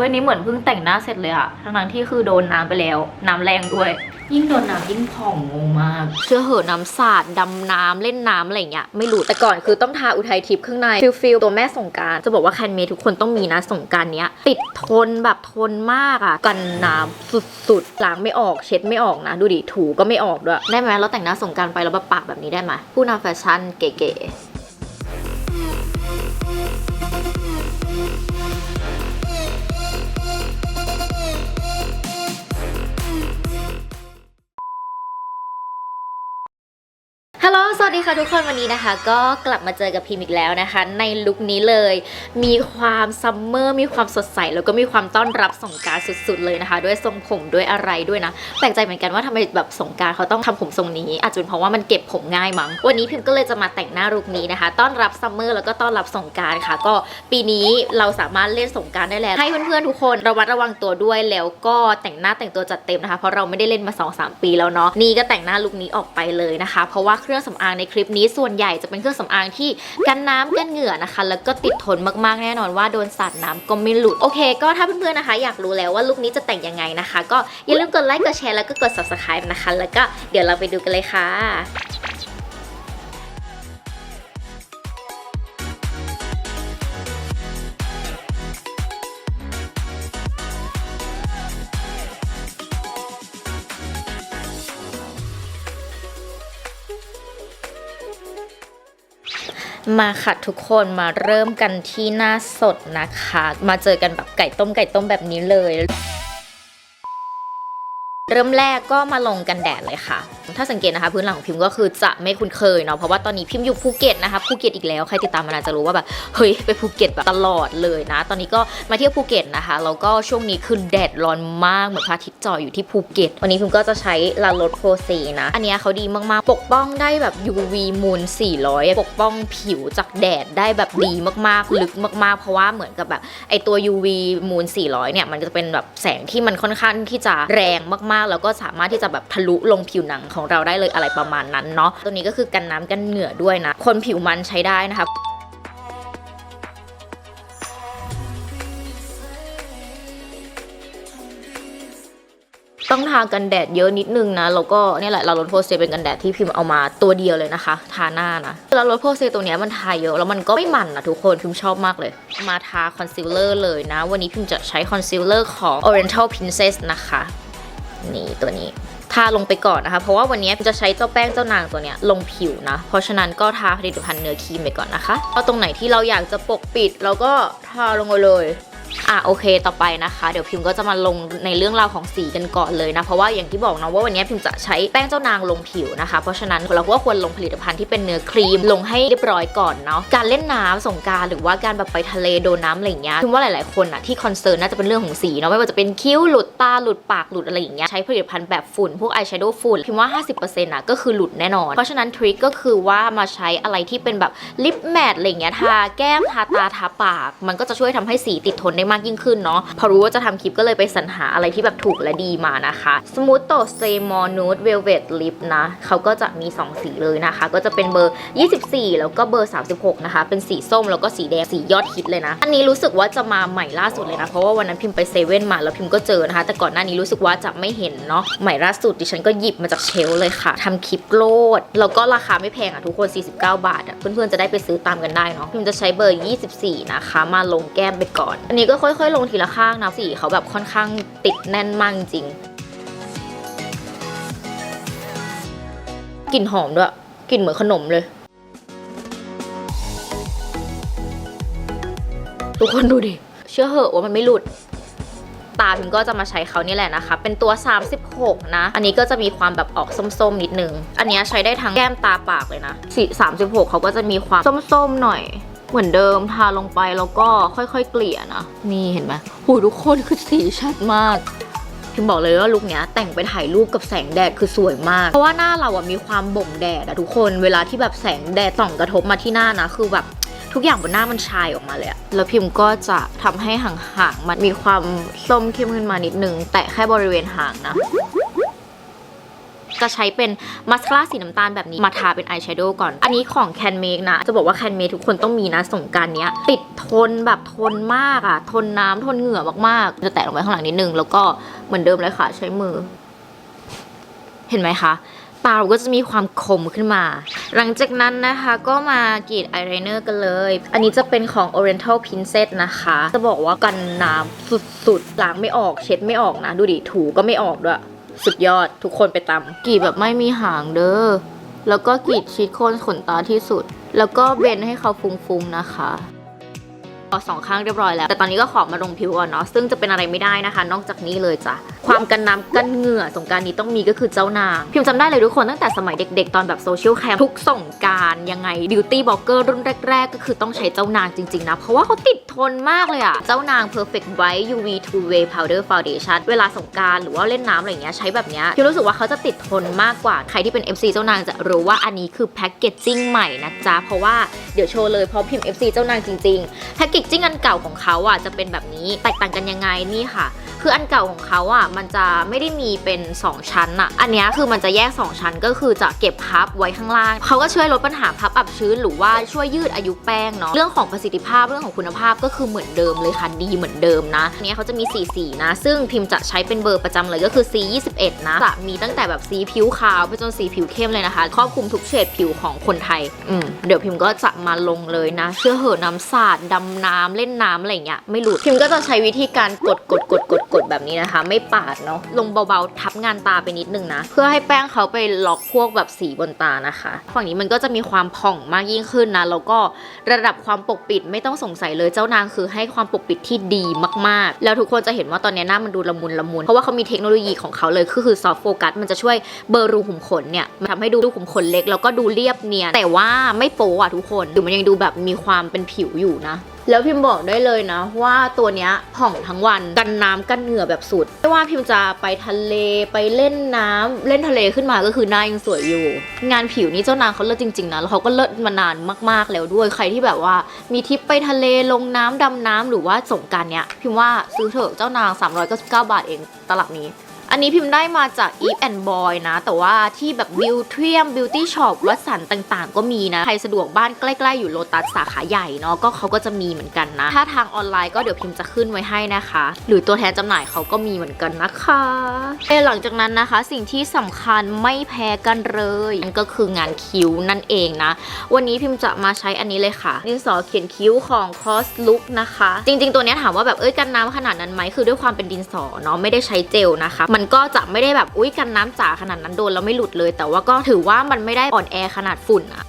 วันนี้เหมือนเพิ่งแต่งหน้าเสร็จเลยอะทั้งๆที่คือโดนน้ำไปแล้ว น้ำแรงด้วย ยิ่งโดนน้ำยิ่งผ่องงงมาก เชื่อเหอะน้ำสาดดำน้ำเล่นน้ำอะไรเงี้ยไม่รู้ แต่ก่อนคือต้องทาอุทัยทิพย์ข้างในฟิลฟิลตัวแม่สงกราร จะบอกว่าแคนเมทุกคนต้องมีนะสงกรารเนี้ย ติดทนแบบทนมากอะกันน้ำสุดๆล้างไม่ออกเช็ดไม่ออกนะ ดูดิถูก็ไม่ออกด้วยได้ไหมเราแต่งหน้าสงกรารไปแล้วแบบปากแบบนี้ได้ไหมผู้นำแฟชั่นเก๋ๆ ดีค่ะทุกคนวันนี้นะคะ ก็กลับมาเจอกับพิมอีกแล้วนะคะ ในลุคนี้เลย มีความซัมเมอร์มีความสดใส แล้วก็มีความต้อนรับสงการสุดๆเลยนะคะ ด้วยทรงผมด้วยอะไรด้วยนะแปลกใจเหมือนกันว่าทำไมแบบสงการเขาต้องทำผมทรงนี้ อาจจะเป็นเพราะว่ามันเก็บผมง่ายมั้งวันนี้พิมก็เลยจะมาแต่งหน้าลุคนี้นะคะ ต้อนรับซัมเมอร์แล้วก็ต้อนรับสงการค่ะ ก็ปีนี้เราสามารถเล่นสงการได้แล้วให้เพื่อนๆทุกคนระวัดระวังตัวด้วยแล้วก็แต่งหน้าแต่งตัวจัดเต็มนะคะเพราะเราไม่ได้เล่นมา 2-3 ปีแล้วเนาะนี่ก็แต่งหน้าลุคนี้ออกไปเลยนะคะ เพราะว่าเครื่องสำอางในคลิปนี้ส่วนใหญ่จะเป็นเครื่องสำอางที่กันน้ำกันเหงื่อนะคะ แล้วก็ติดทนมากๆแน่นอนว่าโดนสาดน้ำก็ไม่หลุดโอเค ก็ถ้าเพื่อนๆนะคะ อยากรู้แล้วว่าลุคนี้จะแต่งยังไงนะคะ ก็อย่าลืมกดไลค์กดแชร์แล้วก็กด subscribe นะคะ แล้วก็เดี๋ยวเราไปดูกันเลยค่ะ มาค่ะทุกคนมาเริ่มกันที่หน้าสดนะคะ มาเจอกันแบบไก่ต้มไก่ต้มแบบนี้เลย เริ่มแรกก็มาลงกันแดดเลยค่ะ ถ้าสังเกตนะคะ พื้นหลังของพิมก็คือจะไม่คุ้นเคยเนาะเพราะว่าตอนนี้พิมอยู่ภูเก็ตนะคะภูเก็ตอีกแล้วใครติดตามมานานจะรู้ว่าแบบเฮ้ยไปภูเก็ตแบบตลอดเลยนะ ตอนนี้ก็มาเที่ยวภูเก็ตนะคะแล้วก็ช่วงนี้คือแดดร้อนมากเหมือนพระอาทิตย์จ่ออยู่ที่ภูเก็ตวันนี้พิมก็จะใช้ลาโรสโพเซนะ อันนี้เขาดีมากๆ ปกป้องได้แบบ UV มูล400 ปกป้องผิวจากแดดได้แบบดีมากๆ ลึกมากๆ เพราะว่าเหมือนกับแบบไอตัว UV มูล400 เนี่ยมันจะเป็นแบบแสงที่มันค่อนข้างที่จะแรงมากๆ แล้วก็สามารถที่จะแบบทะลุลงผิวหนังของเราได้เลยอะไรประมาณนั้นเนาะตัวนี้ก็คือกันน้ำกันเหงื่อด้วยนะ คนผิวมันใช้ได้นะคะต้องทากันแดดเยอะนิดนึงนะ แล้วก็เนี่ยแหละเราลดโพเซเป็นกันแดดที่พิมพ์เอามาตัวเดียวเลยนะคะ ทาหน้านะเราลดโพเซตัวนี้มันทาเยอะแล้วมันก็ไม่มันนะทุกคนพิมพ์ชอบมากเลย มาทาคอนซีลเลอร์เลยนะ วันนี้พิมพ์จะใช้คอนซีลเลอร์ของ Oriental Princess นะคะ นี่ตัวนี้ ทาลงไปก่อนนะคะ เพราะว่าวันนี้จะใช้เจ้าแป้งเจ้านางตัวเนี้ยลงผิวนะ เพราะฉะนั้นก็ทาผลิตภัณฑ์เนื้อครีมไปก่อนนะคะเอาตรงไหนที่เราอยากจะปกปิดเราก็ทาลงไปเลย อะโอเคต่อไปนะคะ เดี๋ยวพิมพ์ก็จะมาลงในเรื่องราวของสีกันก่อนเลยนะ เพราะว่าอย่างที่บอกนะว่าวันนี้พิมพ์จะใช้แป้งเจ้านางลงผิวนะคะ เพราะฉะนั้นเราก็ควรลงผลิตภัณฑ์ที่เป็นเนื้อครีมลงให้เรียบร้อยก่อนเนาะการเล่นน้ำสงการหรือว่าการแบบไปทะเลโดนน้ำอะไรอย่างเงี้ยพิมว่าหลายๆคนอะที่คอนเซิร์นน่าจะเป็นเรื่องของสีเนาะไม่ว่าจะเป็นคิ้วหลุดตาหลุดปากหลุดอะไรอย่างเงี้ยใช้ผลิตภัณฑ์แบบฝุ่นพวกอายแชโดว์ฝุ่นพิมว่า 50%อะก็คือหลุดแน่นอน เพราะฉะนั้นทริคก็คือว่ามาใช้อะไรที่เป็นแบบลิปแมทอะไรอย่างเงี้ยทาแก้มทาตาทาปาก มันก็จะช่วยทำให้สีติดทนได้มากยิ่งขึ้นเนาะพอรู้ว่าจะทำคลิปก็เลยไปสรรหาอะไรที่แบบถูกและดีมานะคะ Smooth t o Stay More Nude Velvet Lip นะเขาก็จะมี 2 สีเลยนะคะ ก็จะเป็นเบอร์ 24 แล้วก็เบอร์ 36 นะคะ เป็นสีส้มแล้วก็สีแดงสียอดฮิตเลยนะ อันนี้รู้สึกว่าจะมาใหม่ล่าสุดเลยนะ เพราะว่าวันนั้นพิมพ์ไปเซเว่นมาแล้วพิมพ์ก็เจอนะคะ แต่ก่อนหน้านี้รู้สึกว่าจะไม่เห็นเนาะใหม่ล่าสุดดิฉันก็หยิบมาจากเชลเลยค่ะทำคลิปโลด แล้วก็ราคาไม่แพงอะทุกคน 49 บาทอะเพื่อนๆจะได้ไปซื้อตามกันได้เนาะพิมพ์จะใช้เบอร์ 24 นะคะ มาลงแก้มไปก่อน อันนี้ก็็ค่อย ๆ ลงทีละข้างนะสีเขาแบบค่อนข้างติดแน่นมากจริงกลิ่นหอมด้วยกลิ่นเหมือนขนมเลย ทุกคนดูดิ เชื่อเหอะว่ามันไม่หลุด ตาพิมก็จะมาใช้เขานี่แหละนะคะ เป็นตัว 36 นะ อันนี้ก็จะมีความแบบออกส้มๆ นิดนึง อันนี้ใช้ได้ทั้งแก้มตาปากเลยนะสี36 เขาก็จะมีความส้มๆ หน่อย เหมือนเดิมทาลงไปแล้วก็ค่อยๆ เกลี่ยนะ นี่เห็นไหมหูทุกคนคือสีชัดมากพิมบอกเลยว่าลุคเนี้ยแต่งไปถ่ายรูปกับแสงแดดคือสวยมาก เพราะว่าหน้าเราอะมีความบ่มแดดอะทุกคนเวลาที่แบบแสงแดดส่องกระทบมาที่หน้านะคือแบบทุกอย่างบนหน้ามันชายออกมาเลยอะแล้วพิมก็จะทำให้ห่างๆมันมีความส้มเข้มขึ้นมานิดนึง แต่แค่บริเวณหางนะ จะใช้เป็นมาสคาร่าสีน้ำตาลแบบนี้มาทาเป็นอายแชโดว์ก่อน อันนี้ของ Can Make นะ จะบอกว่า Can Make ทุกคนต้องมีนะสงการเนี้ย ติดทนแบบทนมากอะทนน้ำทนเหงื่อมากๆ จะแตะลงไปข้างหลังนิดนึง แล้วก็เหมือนเดิมเลยค่ะ ใช้มือ เห็นไหมคะตาเราก็จะมีความคมขึ้นมา หลังจากนั้นนะคะก็มากรีดอายไลเนอร์กันเลย อันนี้จะเป็นของ Oriental Princess นะคะ จะบอกว่ากันน้ำสุดๆล้างไม่ออกเช็ดไม่ออกนะ ดูดิถูก็ไม่ออกด้วย สุดยอดทุกคนไปตำกรีดแบบไม่มีหางเด้อ แล้วก็กรีดชิดโคนขนตาที่สุด แล้วก็เบนให้เขาฟุ้งๆนะคะ พอสองข้างเรียบร้อยแล้ว แต่ตอนนี้ก็ขอมาลงผิวก่อนเนาะซึ่งจะเป็นอะไรไม่ได้นะคะ นอกจากนี้เลยจ้ะความกันน้ำกันเหงื่อสงการนี้ต้องมีก็คือเจ้านาง พิมพ์จำได้เลยทุกคนตั้งแต่สมัยเด็กๆ ตอนแบบโซเชียลแคมทุกสงการยังไงบิวตี้บล็อกเกอร์รุ่นแรกๆ ก็คือต้องใช้เจ้านางจริงๆนะ เพราะว่าเขาติดทนมากเลยอะเจ้านาง perfect white UV two way powder foundation เวลาสงการหรือว่าเล่นน้ำอะไรเงี้ยใช้แบบเนี้ยพิมรู้สึกว่าเขาจะติดทนมากกว่าใครที่เป็น FC เจ้านางจะรู้ว่าอันนี้คือแพ็กเกจจิ้งใหม่นะจ๊ะเพราะว่าเดี๋ยวโชว์เลยเพราะพิมพ์ FC เจ้านางจริงๆแพ็กเกจจิ้งอันเก่าของเขาอะจะเป็นแบบนี้ แตกต่างกันยังไงนี่ค่ะ คืออันเก่าของเขาอะมันจะไม่ได้มีเป็น 2 ชั้นอะ อันนี้คือมันจะแยก 2 ชั้นก็คือจะเก็บพับไว้ข้างล่าง เขาก็ช่วยลดปัญหาพับอับชื้นหรือว่าช่วยยืดอายุแป้งเนาะ เรื่องของประสิทธิภาพเรื่องของคุณภาพก็คือเหมือนเดิมเลยค่ะดีเหมือนเดิมนะอันนี้เขาจะมีสีสีนะ ซึ่งพิมพ์จะใช้เป็นเบอร์ประจำเลยก็คือ C 21 นะ จะมีตั้งแต่แบบสีผิวขาวไปจนสีผิวเข้มเลยนะคะ ครอบคลุมทุกเฉดผิวของคนไทย อืมเดี๋ยวพิมพ์ก็จะมาลงเลยนะ เชื่อเหอะน้ำสาดดำน้ำเล่นน้ำอะไรเงี้ยไม่หลุดพิมพ์ก็จะใช้วิธีการกดกดกดกดกดแบบนี้นะคะ ไม่ปาดเนาะลงเบาๆทับงานตาไปนิดนึงนะ เพื่อให้แป้งเขาไปล็อกพวกแบบสีบนตานะคะ ฝั่งนี้มันก็จะมีความผ่องมากยิ่งขึ้นนะแล้วก็ระดับความปกปิดไม่ต้องสงสัยเลยเจ้านางคือให้ความปกปิดที่ดีมากๆ แล้วทุกคนจะเห็นว่าตอนนี้หน้ามันดูละมุนละมุนเพราะว่าเขามีเทคโนโลยีของเขาเลยคือคือซอฟต์โฟกัสมันจะช่วยเบลอรูขุมขนเนี่ยทำให้ดูรูขุมขนเล็ก แล้วก็ดูเรียบเนียนแต่ว่าไม่โป๊อะทุกคนดูมันยังดูแบบมีความเป็นผิวอยู่นะ แล้วพิมพ์บอกได้เลยนะ ว่าตัวเนี้ยผ่องทั้งวันกันน้ำกันเหงื่อแบบสุดไม่ว่าพิมพ์จะไปทะเลไปเล่นน้ำเล่นทะเลขึ้นมาก็คือหน้ายังสวยอยู่ งานผิวนี่เจ้านางเขาเลิศจริงๆนะแล้วเขาก็เลิศมานานมากๆแล้วด้วยใครที่แบบว่า มีทริปไปทะเลลงน้ำดำน้ำหรือว่าสงการเนี้ยพิมพ์ว่าซื้อเถอะเจ้านาง 399 บาทเองตลับนี้ อันนี้พิมพ์ได้มาจาก Eve and Boy นะ แต่ว่าที่แบบ b ิวเทียม Beauty Shop วัสันต่างๆ ก็มีนะ ใครสะดวกบ้านใกล้ๆ อยู่โลตัสสาขาใหญ่เนาะ ก็เขาก็จะมีเหมือนกันนะ ถ้าทางออนไลน์ก็เดี๋ยวพิมพ์จะขึ้นไว้ให้นะคะ หรือตัวแทนจำหน่ายเขาก็มีเหมือนกันนะคะเอหลังจากนั้นนะคะ สิ่งที่สำคัญไม่แพ้กันเลยนั่นก็คืองานคิ้วนั่นเองนะ วันนี้พิมพ์จะมาใช้อันนี้เลยค่ะดินสอเขียนคิ้วของ Cos Look นะคะ จริง ๆ ตัวเนี้ยถามว่าแบบเอ้ยกันน้ำขนาดนั้นไหมคือด้วยความเป็นดินสอเนาะไม่ได้ใช้เจลนะคะมันก็จะไม่ได้แบบอุ้ยกันน้ำจ๋าขนาดนั้นโดนแล้วไม่หลุดเลย แต่ว่าก็ถือว่ามันไม่ได้อ่อนแอขนาดฝุ่นอะ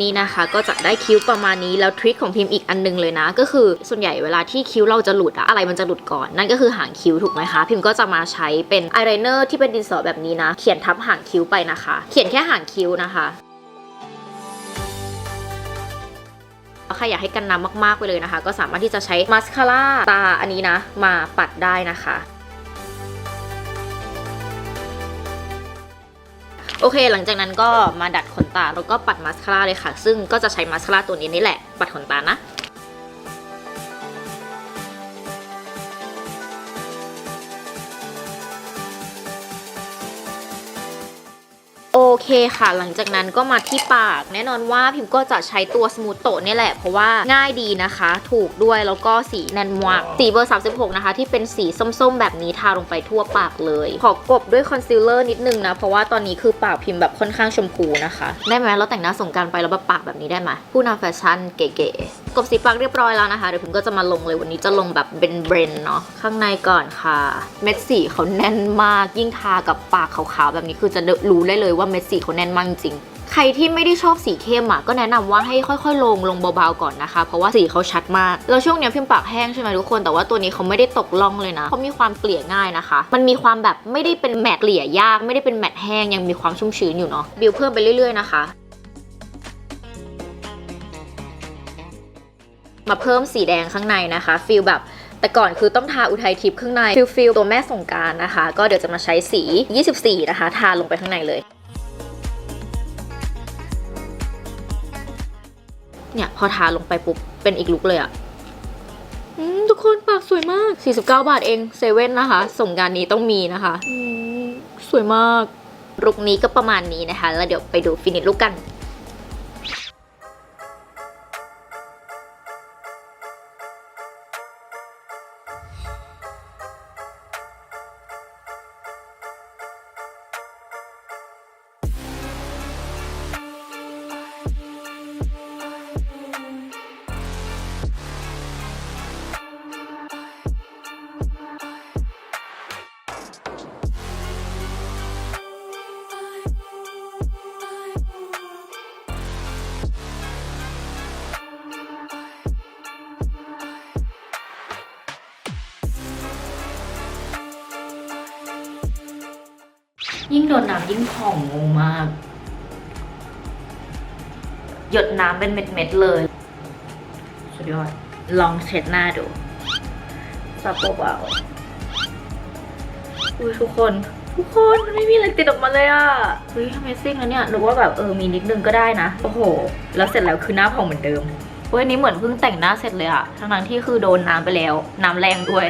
นี่นะคะก็จะได้คิ้วประมาณนี้แล้วทริคของพิมพ์อีกอันนึงเลยนะ ก็คือส่วนใหญ่เวลาที่คิ้วเราจะหลุดอะอะไรมันจะหลุดก่อน นั่นก็คือหางคิ้วถูกไหมคะ พิมพ์ก็จะมาใช้เป็นอายไลเนอร์ที่เป็นดินสอแบบนี้นะ เขียนทับหางคิ้วไปนะคะ เขียนแค่หางคิ้วนะคะ ครอยากให้กันน้ำมากๆไปเลยนะคะ ก็สามารถที่จะใช้มาสคาร่าตาอันนี้นะ มาปัดได้นะคะโอเค หลังจากนั้นก็มาดัดขนตาแล้วก็ปัดมาสคาร่าเลยค่ะ ซึ่งก็จะใช้มาสคาร่าตัวนี้นี่แหละ ปัดขนตานะ เคค่ะ หลังจากนั้นก็มาที่ปาก แน่นอนว่าพิมก็จะใช้ตัวสมูทโตะเนี่ยแหละ เพราะว่าง่ายดีนะคะ ถูกด้วยแล้วก็สีแน่นมากสีเบอร์ 36 นะคะ ที่เป็นสีส้มๆ แบบนี้ทาลงไปทั่วปากเลย ขอกบด้วยคอนซีลเลอร์นิดนึงนะ เพราะว่าตอนนี้คือปากพิมพ์แบบค่อนข้างชมพูนะคะ ได้ไหมเราแต่งหน้าสงกรารไปแล้วแบบปากแบบนี้ได้ไหมผู้นำแฟชั่นเก๋ๆกบสีปากเรียบร้อยแล้วนะคะ เดี๋ยวพิมก็จะมาลงเลยวันนี้จะลงแบบเป็นเบรนเนาะข้างในก่อนค่ะ เม็ดสีเขาแน่นมาก ยิ่งทากับปากขาวๆแบบนี้คือจะรู้ได้เลยว่าเม็ดสีเขาแน่นมากจริงใครที่ไม่ได้ชอบสีเข้มอะก็แนะนำว่าให้ค่อยๆ ลงลงเบาๆก่อนนะคะ เพราะว่าสีเขาชัดมากแล้วช่วงนี้พิมปากแห้งใช่ไหมทุกคนแต่ว่าตัวนี้เขาไม่ได้ตกล่องเลยนะเขามีความเกลี่ยง่ายนะคะ มันมีความแบบไม่ได้เป็นแมตต์เกลี่ยยาก ไม่ได้เป็นแมตต์แห้งยังมีความชุ่มชื้นอยู่เนาะบิวเพิ่มไปเรื่อยๆนะคะ มาเพิ่มสีแดงข้างในนะคะฟิลแบบแต่ก่อนคือต้องทาอุทัยทิพย์ข้างในฟิลฟิลตัวแม่สงกรารนะคะ ก็เดี๋ยวจะมาใช้สี 24 นะคะ ทาลงไปข้างในเลยเนี่ยพอทาลงไปปุ๊บ เป็นอีกลุกเลยอะอืมทุกคนปากสวยมาก 49 บาทเองเซเว่นนะคะ ส่งงานนี้ต้องมีนะคะอืมสวยมากลุกนี้ก็ประมาณนี้นะคะ แล้วเดี๋ยวไปดูฟินิชลุกกัน ยิ่งโดนน้ำยิ่งผ่องงงมาก หยดน้ำเป็นเม็ดๆเลย สุดยอด ลองเช็ดหน้าดูซับเบาๆอุ้ยทุกคนทุกคนไม่มีอะไรติดออกมาเลยอะเฮ้ยทำไมซิ่งแล้วเนี่ยหนูว่าแบบเออมีนิดนึงก็ได้นะ โอ้โห แล้วเสร็จแล้วคือหน้าผ่องเหมือนเดิมเว้ยอันนี้เหมือนเพิ่งแต่งหน้าเสร็จเลยอะทั้งนั้นที่คือโดนน้ำไปแล้ว น้ำแรงด้วย